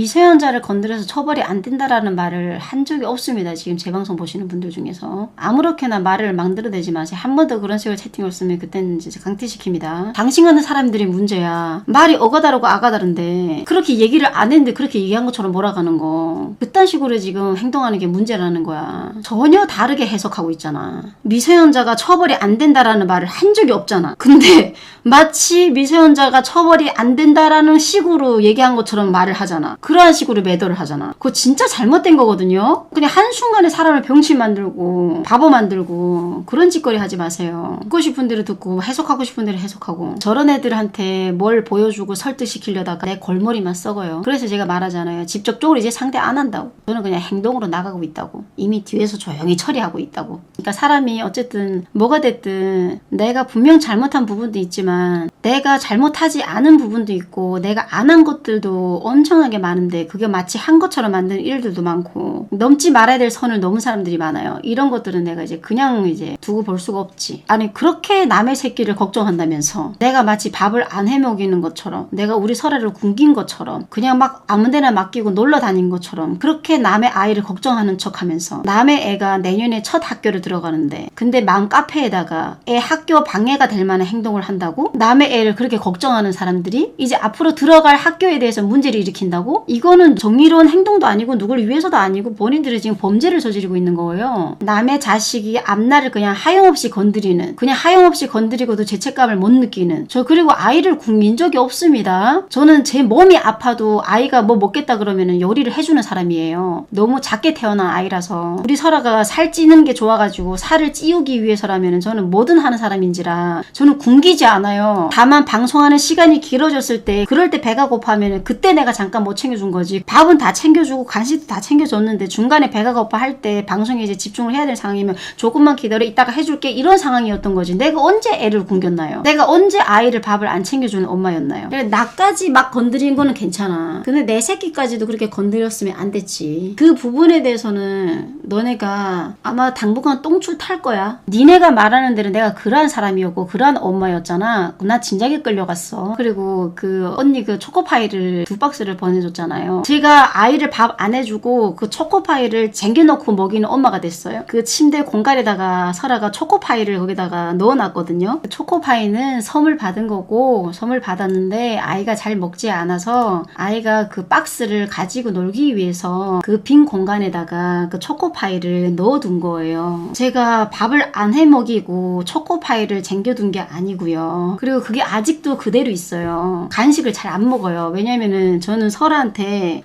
미세연자를 건드려서 처벌이 안 된다라는 말을 한 적이 없습니다. 지금 제 방송 보시는 분들 중에서 아무렇게나 말을 만들어내지 마세요. 한 번 더 그런 식으로 채팅을 쓰면 그때는 이제 강퇴시킵니다. 당신 같은 사람들이 문제야. 말이 어가 다르고 아가 다른데 그렇게 얘기를 안 했는데 그렇게 얘기한 것처럼 몰아가는 거. 그딴 식으로 지금 행동하는 게 문제라는 거야. 전혀 다르게 해석하고 있잖아. 미세연자가 처벌이 안 된다라는 말을 한 적이 없잖아. 근데 마치 미세연자가 처벌이 안 된다라는 식으로 얘기한 것처럼 말을 하잖아. 그러한 식으로 매도를 하잖아. 그거 진짜 잘못된 거거든요. 그냥 한순간에 사람을 병신 만들고 바보 만들고 그런 짓거리 하지 마세요. 듣고 싶은 대로 듣고 해석하고 싶은 대로 해석하고 저런 애들한테 뭘 보여주고 설득시키려다가 내 골머리만 썩어요. 그래서 제가 말하잖아요. 직접적으로 이제 상대 안 한다고. 저는 그냥 행동으로 나가고 있다고. 이미 뒤에서 조용히 처리하고 있다고. 그러니까 사람이 어쨌든 뭐가 됐든 내가 분명 잘못한 부분도 있지만 내가 잘못하지 않은 부분도 있고 내가 안 한 것들도 엄청나게 많은 데 그게 마치 한 것처럼 만드는 일들도 많고 넘지 말아야 될 선을 넘은 사람들이 많아요. 이런 것들은 내가 이제 그냥 이제 두고 볼 수가 없지. 아니 그렇게 남의 새끼를 걱정한다면서 내가 마치 밥을 안 해먹이는 것처럼 내가 우리 설아를 굶긴 것처럼 그냥 막 아무데나 맡기고 놀러 다닌 것처럼 그렇게 남의 아이를 걱정하는 척하면서 남의 애가 내년에 첫 학교를 들어가는데 근데 맘 카페에다가 애 학교 방해가 될 만한 행동을 한다고 남의 애를 그렇게 걱정하는 사람들이 이제 앞으로 들어갈 학교에 대해서 문제를 일으킨다고 이거는 정의로운 행동도 아니고 누구를 위해서도 아니고 본인들이 지금 범죄를 저지르고 있는 거예요. 남의 자식이 앞날을 그냥 하염없이 건드리는 그냥 하염없이 건드리고도 죄책감을 못 느끼는 저 그리고 아이를 굶긴 적이 없습니다. 저는 제 몸이 아파도 아이가 뭐 먹겠다 그러면은 요리를 해주는 사람이에요. 너무 작게 태어난 아이라서 우리 설아가 살 찌는 게 좋아가지고 살을 찌우기 위해서라면은 저는 뭐든 하는 사람인지라 저는 굶기지 않아요. 다만 방송하는 시간이 길어졌을 때 그럴 때 배가 고파하면 그때 내가 잠깐 못 챙겨 준 거지. 밥은 다 챙겨주고 간식도 다 챙겨줬는데 중간에 배가 고파 할 때 방송에 이제 집중을 해야 될 상황이면 조금만 기다려 이따가 해줄게. 이런 상황이었던 거지. 내가 언제 애를 굶겼나요? 내가 언제 아이를 밥을 안 챙겨주는 엄마였나요? 그래, 나까지 막 건드린 거는 괜찮아. 근데 내 새끼까지도 그렇게 건드렸으면 안 됐지. 그 부분에 대해서는 너네가 아마 당분간 똥줄 탈 거야. 니네가 말하는 대로 내가 그러한 사람이었고 그러한 엄마였잖아. 나 진작에 끌려갔어. 그리고 그 언니 그 초코파이를 두 박스를 보내줬잖아 요. 제가 아이를 밥 안 해주고 그 초코파이를 쟁겨놓고 먹이는 엄마가 됐어요. 그 침대 공간에다가 설아가 초코파이를 거기다가 넣어놨거든요. 초코파이는 선물 받은 거고 선물 받았는데 아이가 잘 먹지 않아서 아이가 그 박스를 가지고 놀기 위해서 그 빈 공간에다가 그 초코파이를 넣어둔 거예요. 제가 밥을 안 해 먹이고 초코파이를 쟁겨둔 게 아니고요. 그리고 그게 아직도 그대로 있어요. 간식을 잘 안 먹어요. 왜냐면은 저는 설아한테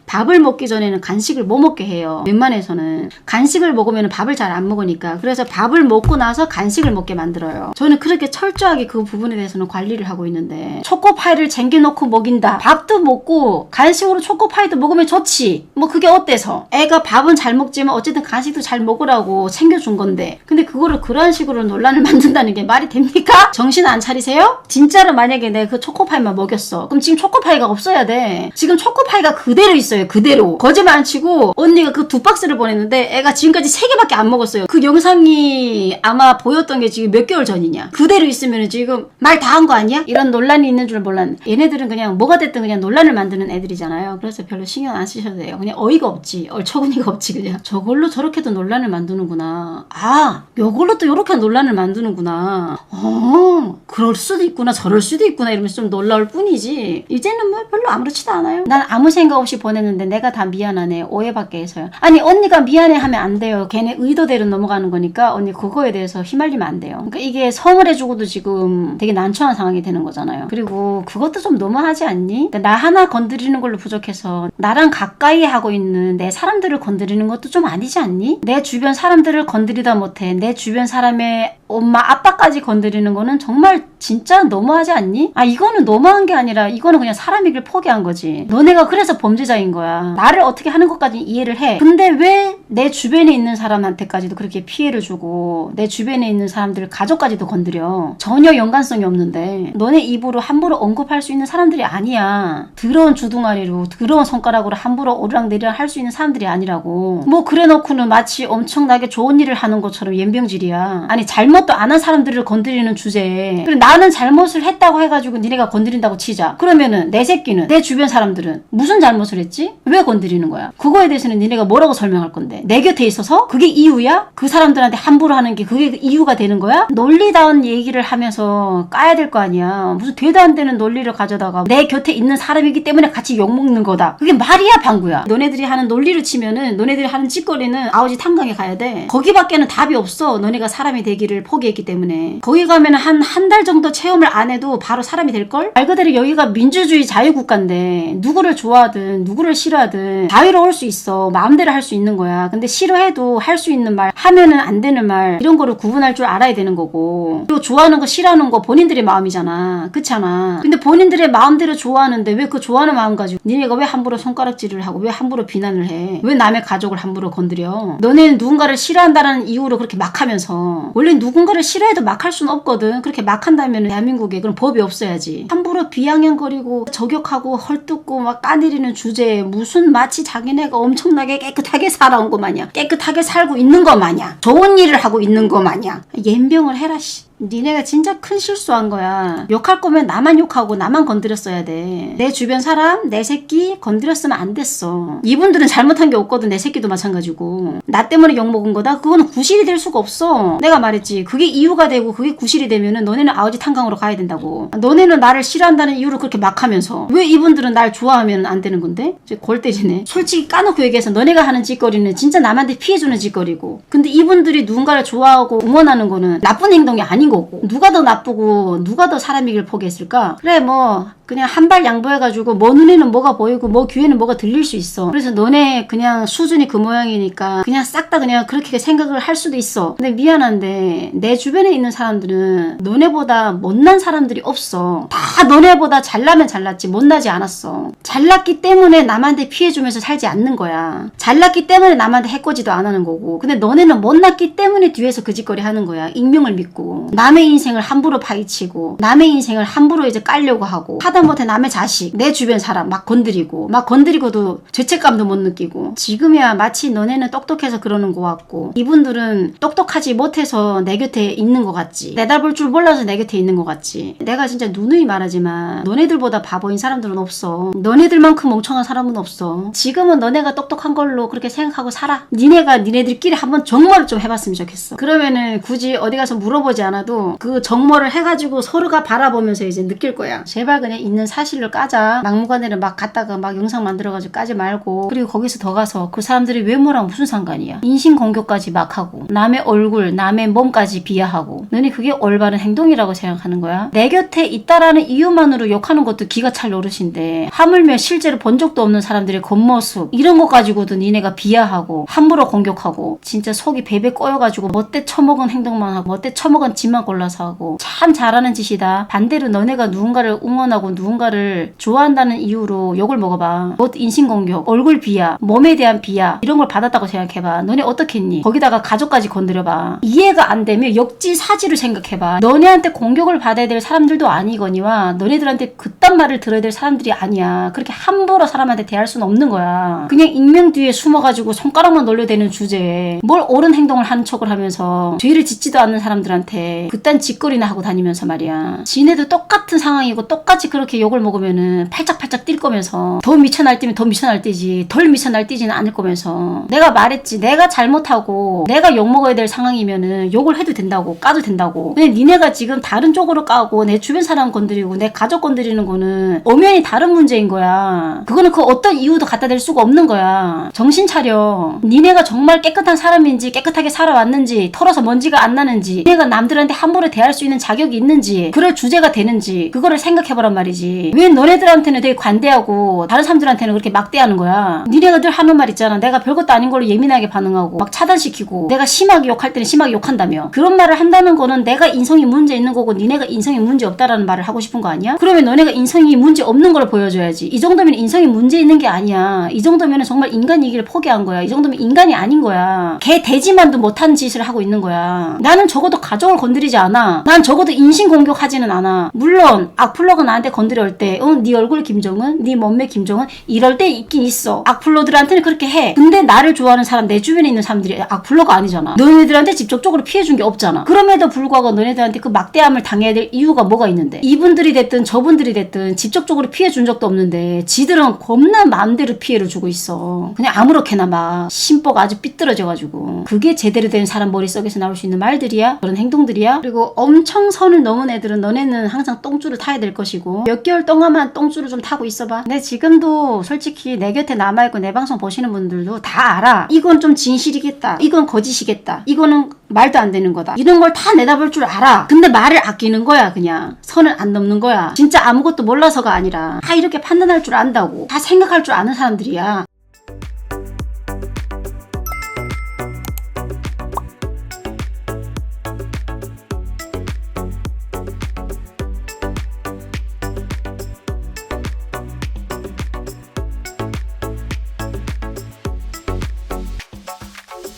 밥을 먹기 전에는 간식을 못 먹게 해요? 웬만해서는. 간식을 먹으면 밥을 잘 안 먹으니까. 그래서 밥을 먹고 나서 간식을 먹게 만들어요. 저는 그렇게 철저하게 그 부분에 대해서는 관리를 하고 있는데 초코파이를 쟁겨놓고 먹인다. 밥도 먹고 간식으로 초코파이도 먹으면 좋지. 뭐 그게 어때서? 애가 밥은 잘 먹지만 어쨌든 간식도 잘 먹으라고 챙겨준 건데. 근데 그거를 그런 식으로 논란을 만든다는 게 말이 됩니까? 정신 안 차리세요? 진짜로 만약에 내가 그 초코파이만 먹였어. 그럼 지금 초코파이가 없어야 돼. 지금 초코파이가 그 대로 있어요 그대로. 거짓말 안 치고 언니가 그 두 박스를 보냈는데 애가 지금까지 세 개밖에 안 먹었어요. 그 영상이 아마 보였던 게 지금 몇 개월 전이냐. 그대로 있으면 지금 말 다 한 거 아니야? 이런 논란이 있는 줄 몰랐네. 얘네들은 그냥 뭐가 됐든 그냥 논란을 만드는 애들이잖아요. 그래서 별로 신경 안 쓰셔도 돼요. 그냥 어이가 없지. 얼처구니가 없지 그냥. 저걸로 저렇게도 논란을 만드는구나. 아 요걸로 또 요렇게 논란을 만드는구나. 어 그럴 수도 있구나 저럴 수도 있구나 이러면서 좀 놀라울 뿐이지. 이제는 뭐 별로 아무렇지도 않아요. 난 아무 생각 없이 보냈는데 내가 다 미안하네. 오해받게 해서요. 아니 언니가 미안해 하면 안 돼요. 걔네 의도대로 넘어가는 거니까 언니 그거에 대해서 휘말리면 안 돼요. 그러니까 이게 성을 해주고도 지금 되게 난처한 상황이 되는 거잖아요. 그리고 그것도 좀 너무하지 않니? 그러니까 나 하나 건드리는 걸로 부족해서 나랑 가까이 하고 있는 내 사람들을 건드리는 것도 좀 아니지 않니? 내 주변 사람들을 건드리다 못해 내 주변 사람의 엄마 아빠까지 건드리는 거는 정말 진짜 너무하지 않니? 아 이거는 너무한 게 아니라 이거는 그냥 사람이길 포기한 거지. 너네가 그래서 범죄자인 거야. 나를 어떻게 하는 것까지 이해를 해. 근데 왜 내 주변에 있는 사람한테까지도 그렇게 피해를 주고 내 주변에 있는 사람들 가족까지도 건드려? 전혀 연관성이 없는데. 너네 입으로 함부로 언급할 수 있는 사람들이 아니야. 더러운 주둥아리로 더러운 손가락으로 함부로 오르락내리락 할 수 있는 사람들이 아니라고. 뭐 그래 놓고는 마치 엄청나게 좋은 일을 하는 것처럼 연병질이야. 아니 잘못 잘못도 안 한 사람들을 건드리는 주제에 그리고 나는 잘못을 했다고 해가지고 니네가 건드린다고 치자 그러면은 내 새끼는 내 주변 사람들은 무슨 잘못을 했지? 왜 건드리는 거야? 그거에 대해서는 니네가 뭐라고 설명할 건데 내 곁에 있어서 그게 이유야? 그 사람들한테 함부로 하는 게 그게 이유가 되는 거야? 논리다운 얘기를 하면서 까야 될 거 아니야 무슨 되도 안 되는 논리를 가져다가 내 곁에 있는 사람이기 때문에 같이 욕먹는 거다 그게 말이야 방구야 너네들이 하는 논리를 치면은 너네들이 하는 짓거리는 아우지 탄강에 가야 돼 거기밖에는 답이 없어 너네가 사람이 되기를 포기했기 때문에. 거기 가면 한 한 달 정도 체험을 안 해도 바로 사람이 될걸? 말 그대로 여기가 민주주의 자유국가인데 누구를 좋아하든 누구를 싫어하든 자유로울 수 있어. 마음대로 할 수 있는 거야. 근데 싫어해도 할 수 있는 말 하면은 안 되는 말 이런 거를 구분할 줄 알아야 되는 거고. 그리고 좋아하는 거 싫어하는 거 본인들의 마음이잖아. 그렇잖아. 근데 본인들의 마음대로 좋아하는데 왜 그 좋아하는 마음 가지고 니네가 왜 함부로 손가락질을 하고 왜 함부로 비난을 해? 왜 남의 가족을 함부로 건드려? 너네는 누군가를 싫어한다는 이유로 그렇게 막 하면서. 원래 누 군가를 싫어해도 막 할 수는 없거든. 그렇게 막 한다면 대한민국에 그럼 법이 없어야지. 함부로 비아냥거리고 저격하고 헐뜯고 막 까내리는 주제에 무슨 마치 자기네가 엄청나게 깨끗하게 살아온 거 마냥 깨끗하게 살고 있는 거 마냥 좋은 일을 하고 있는 거 마냥. 연병을 해라 씨 니네가 진짜 큰 실수한 거야. 욕할 거면 나만 욕하고 나만 건드렸어야 돼. 내 주변 사람, 내 새끼 건드렸으면 안 됐어. 이분들은 잘못한 게 없거든. 내 새끼도 마찬가지고. 나 때문에 욕 먹은 거다? 그거는 구실이 될 수가 없어. 내가 말했지. 그게 이유가 되고 그게 구실이 되면은 너네는 아우지 탄강으로 가야 된다고. 너네는 나를 싫어한다는 이유로 그렇게 막 하면서 왜 이분들은 날 좋아하면 안 되는 건데? 이제 골 때리네. 솔직히 까놓고 얘기해서 너네가 하는 짓거리는 진짜 남한테 피해주는 짓거리고. 근데 이분들이 누군가를 좋아하고 응원하는 거는 나쁜 행동이 아닌 거고. 누가 더 나쁘고 누가 더 사람이길 포기했을까? 그래 뭐 그냥 한 발 양보해가지고 뭐 눈에는 뭐가 보이고 뭐 귀에는 뭐가 들릴 수 있어. 그래서 너네 그냥 수준이 그 모양이니까 그냥 싹 다 그냥 그렇게 생각을 할 수도 있어. 근데 미안한데 내 주변에 있는 사람들은 너네보다 못난 사람들이 없어. 다 너네보다 잘나면 잘났지 못나지 않았어. 잘났기 때문에 남한테 피해주면서 살지 않는 거야. 잘났기 때문에 남한테 해코지도 안 하는 거고. 근데 너네는 못났기 때문에 뒤에서 그 짓거리 하는 거야. 익명을 믿고 남의 인생을 함부로 파헤치고 남의 인생을 함부로 이제 깔려고 하고 하다못해 남의 자식, 내 주변 사람 막 건드리고 막 건드리고도 죄책감도 못 느끼고. 지금이야 마치 너네는 똑똑해서 그러는 것 같고 이분들은 똑똑하지 못해서 내 곁에 있는 것 같지. 내다볼 줄 몰라서 내 곁에 있는 것 같지. 내가 진짜 누누이 말하지만 너네들보다 바보인 사람들은 없어. 너네들만큼 멍청한 사람은 없어. 지금은 너네가 똑똑한 걸로 그렇게 생각하고 살아. 니네가 니네들끼리 한번 정모를 좀 해봤으면 좋겠어. 그러면은 굳이 어디 가서 물어보지 않아도 그 정모를 해가지고 서로가 바라보면서 이제 느낄 거야. 제발 그냥 있는 사실로 까자. 막무가내로 막 갔다가 막 영상 만들어가지고 까지 말고. 그리고 거기서 더 가서 그 사람들이 외모랑 무슨 상관이야? 인신공격까지 막 하고 남의 얼굴 남의 몸까지 비하하고. 너네 그게 올바른 행동이라고 생각하는 거야? 내 곁에 있다라는 이유만으로 욕하는 것도 기가 찰 노릇인데 하물며 실제로 본 적도 없는 사람들의 겉모습 이런 거 가지고도 니네가 비하하고 함부로 공격하고 진짜 속이 베베 꼬여가지고 멋대 처먹은 행동만 하고 멋대 처먹은 짓만 골라서 하고. 참 잘하는 짓이다. 반대로 너네가 누군가를 응원하고 누군가를 좋아한다는 이유로 욕을 먹어봐. 뭐 인신공격 얼굴 비하 몸에 대한 비하 이런 걸 받았다고 생각해봐. 너네 어떻겠니? 거기다가 가족까지 건드려봐. 이해가 안 되면 역지사지를 생각해봐. 너네한테 공격을 받아야 될 사람들도 아니거니와 너네들한테 그딴 말을 들어야 될 사람들이 아니야. 그렇게 함부로 사람한테 대할 수는 없는 거야. 그냥 익명 뒤에 숨어가지고 손가락만 놀려대는 주제에 뭘 옳은 행동을 하는 척을 하면서 죄를 짓지도 않는 사람들한테 그딴 짓거리나 하고 다니면서 말이야. 지네도 똑같은 상황이고 똑같이 그 렇게 욕을 먹으면은 팔짝팔짝 뛸 거면서 더 미쳐 날뛰면 더 미쳐 날뛰지 덜 미쳐 날뛰지는 않을 거면서 내가 말했지 내가 잘못하고 내가 욕 먹어야 될 상황이면은 욕을 해도 된다고 까도 된다고. 근데 니네가 지금 다른 쪽으로 까고 내 주변 사람 건드리고 내 가족 건드리는 거는 엄연히 다른 문제인 거야. 그거는 그 어떤 이유도 갖다 댈 수가 없는 거야. 정신 차려. 니네가 정말 깨끗한 사람인지 깨끗하게 살아왔는지 털어서 먼지가 안 나는지 니네가 남들한테 함부로 대할 수 있는 자격이 있는지 그럴 주제가 되는지 그거를 생각해보란 말이지 왜 너네들한테는 되게 관대하고 다른 사람들한테는 그렇게 막대하는 거야? 니네가 늘 하는 말 있잖아. 내가 별것도 아닌 걸로 예민하게 반응하고 막 차단시키고 내가 심하게 욕할 때는 심하게 욕한다며. 그런 말을 한다는 거는 내가 인성이 문제 있는 거고 니네가 인성이 문제 없다라는 말을 하고 싶은 거 아니야? 그러면 너네가 인성이 문제 없는 걸 보여줘야지. 이 정도면 인성이 문제 있는 게 아니야. 이 정도면 정말 인간이기를 포기한 거야. 이 정도면 인간이 아닌 거야. 개 돼지만도 못한 짓을 하고 있는 거야. 나는 적어도 가족을 건드리지 않아. 난 적어도 인신공격하지는 않아. 물론 악플러가 나한테 건 건드려올 때, 어, 네 얼굴 김정은, 네 몸매 김정은 이럴 때 있긴 있어. 악플러들한테는 그렇게 해. 근데 나를 좋아하는 사람, 내 주변에 있는 사람들이 악플러가 아니잖아. 너네들한테 직접적으로 피해준 게 없잖아. 그럼에도 불구하고 너네들한테 그 막대함을 당해야 될 이유가 뭐가 있는데? 이분들이 됐든 저분들이 됐든 직접적으로 피해준 적도 없는데 지들은 겁나 마음대로 피해를 주고 있어. 그냥 아무렇게나 막 심보가 아주 삐뚤어져가지고 그게 제대로 된 사람 머릿속에서 나올 수 있는 말들이야? 그런 행동들이야? 그리고 엄청 선을 넘은 애들은 너네는 항상 똥줄을 타야 될 것이고 몇 개월 동안만 똥줄을 좀 타고 있어봐. 근데 지금도 솔직히 내 곁에 남아있고 내 방송 보시는 분들도 다 알아. 이건 좀 진실이겠다. 이건 거짓이겠다. 이거는 말도 안 되는 거다. 이런 걸 다 내다볼 줄 알아. 근데 말을 아끼는 거야, 그냥. 선을 안 넘는 거야. 진짜 아무것도 몰라서가 아니라 다 이렇게 판단할 줄 안다고. 다 생각할 줄 아는 사람들이야.